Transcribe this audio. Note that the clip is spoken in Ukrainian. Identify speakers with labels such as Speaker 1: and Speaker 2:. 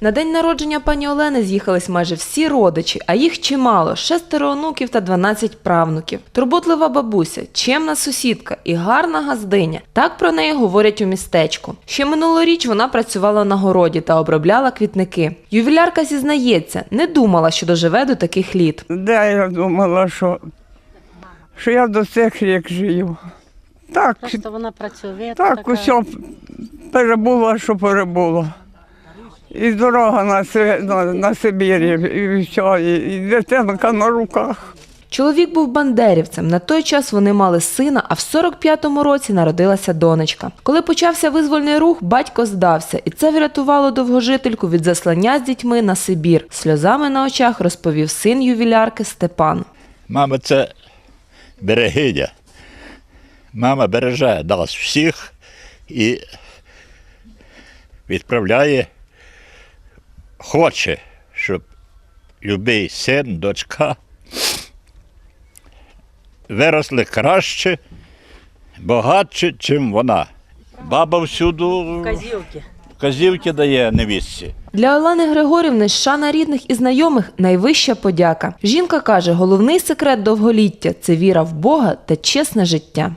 Speaker 1: На день народження пані Олени з'їхались майже всі родичі, а їх чимало шестеро онуків та 12 правнуків. Турботлива бабуся, чемна сусідка і гарна газдиня. Так про неї говорять у містечку. Ще минулоріч вона працювала на городі та обробляла квітники. Ювілярка зізнається, не думала, що доживе до таких літ.
Speaker 2: Де я думала, що, що я до цих рік живу. Так,
Speaker 3: Просто вона працьовита.
Speaker 2: так
Speaker 3: така.
Speaker 2: усе перебула, що перебула. І дорога на, на, на Сибірі, і все, і, і дитинка на руках.
Speaker 1: Чоловік був бандерівцем. На той час вони мали сина, а в 45-му році народилася донечка. Коли почався визвольний рух, батько здався, і це врятувало довгожительку від заслання з дітьми на Сибір. Сльозами на очах розповів син ювілярки Степан.
Speaker 4: Мама це берегиня. Мама береже нас всіх і відправляє, хоче, щоб любий син, дочка виросли краще, багатше, чим вона. Баба всюди
Speaker 3: Казівки.
Speaker 4: вказівки дає невістці.
Speaker 1: Для Олени Григорівни шана рідних і знайомих найвища подяка. Жінка каже, головний секрет довголіття це віра в Бога та чесне життя.